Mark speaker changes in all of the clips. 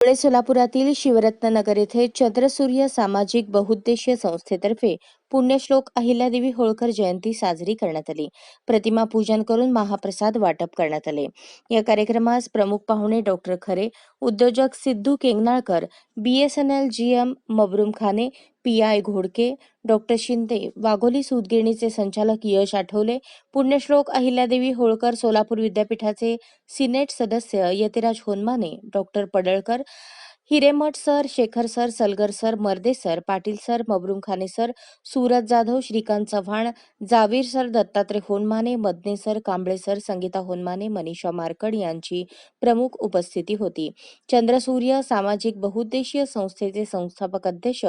Speaker 1: पुणे सोलापुरातील शिवरत्ननगर येथे चंद्रसूर्य सामाजिक बहुउद्देशीय संस्थेतर्फे पुण्यश्लोक अहिल्यादेवी होळकर जयंती साजरी करण्यात आली. प्रतिमा पूजन करून महाप्रसाद वाटप करण्यात आले. या कार्यक्रमास प्रमुख पाहुणे डॉक्टर खरे उद्योजक Siddhu Kengnalkar BSNL GM Mabrumkhane P I Ghodke doctor Shinde Wagholi सूतगिरणीचे संचालक यश आठवले पुण्यश्लोक अहिल्यादेवी होळकर सोलापूर विद्यापीठाचे सिनेट सदस्य Yatiraj Honmane doctor Padalkar Hiremath sir Shekhar sir Salgar sir Marde sir Patil sir Mabrumkhane sir Suraj Jadhav Shrikant Chavan Javir sir Dattatray Honmane Madne sir Kamble sir Sangeeta Honmane Manisha Markad यांची प्रमुख उपस्थिती होती. चंद्रसूर्य सामाजिक बहुउद्देशीय संस्थेचे संस्थापक अध्यक्ष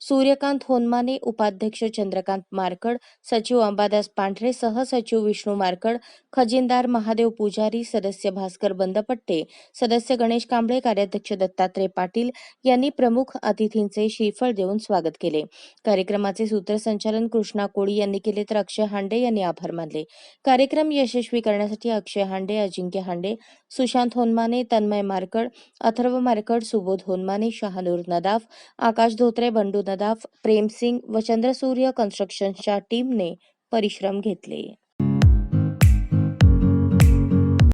Speaker 1: सूर्यकांत होनमाने उपाध्यक्ष चंद्रकांत मार्कड सचिव अंबादास पांढरे सहसचिव विष्णू मार्कड खजिनदार महादेव पुजारी सदस्य भास्कर बंदपट्टे सदस्य गणेश कांबळे कार्याध्यक्ष दत्तात्रय पाटील यांनी प्रमुख अतिथींचे श्रीफळ देऊन स्वागत केले. कार्यक्रमाचे सूत्रसंचालन कृष्णा कोळी यांनी केले तर अक्षय हांडे यांनी आभार मानले. कार्यक्रम यशस्वी करण्यासाठी अक्षय हांडे अजिंक्य हांडे सुशांत होनमाने तन्मय मार्कड अथर्व मार्कड सुबोध होनमाने शहानूर नदाफ आकाश धोत्रे बंडू नदाफ प्रेमसिंग व चंद्रसूर्य कन्स्ट्रक्शनच्या टीमने परिश्रम घेतले.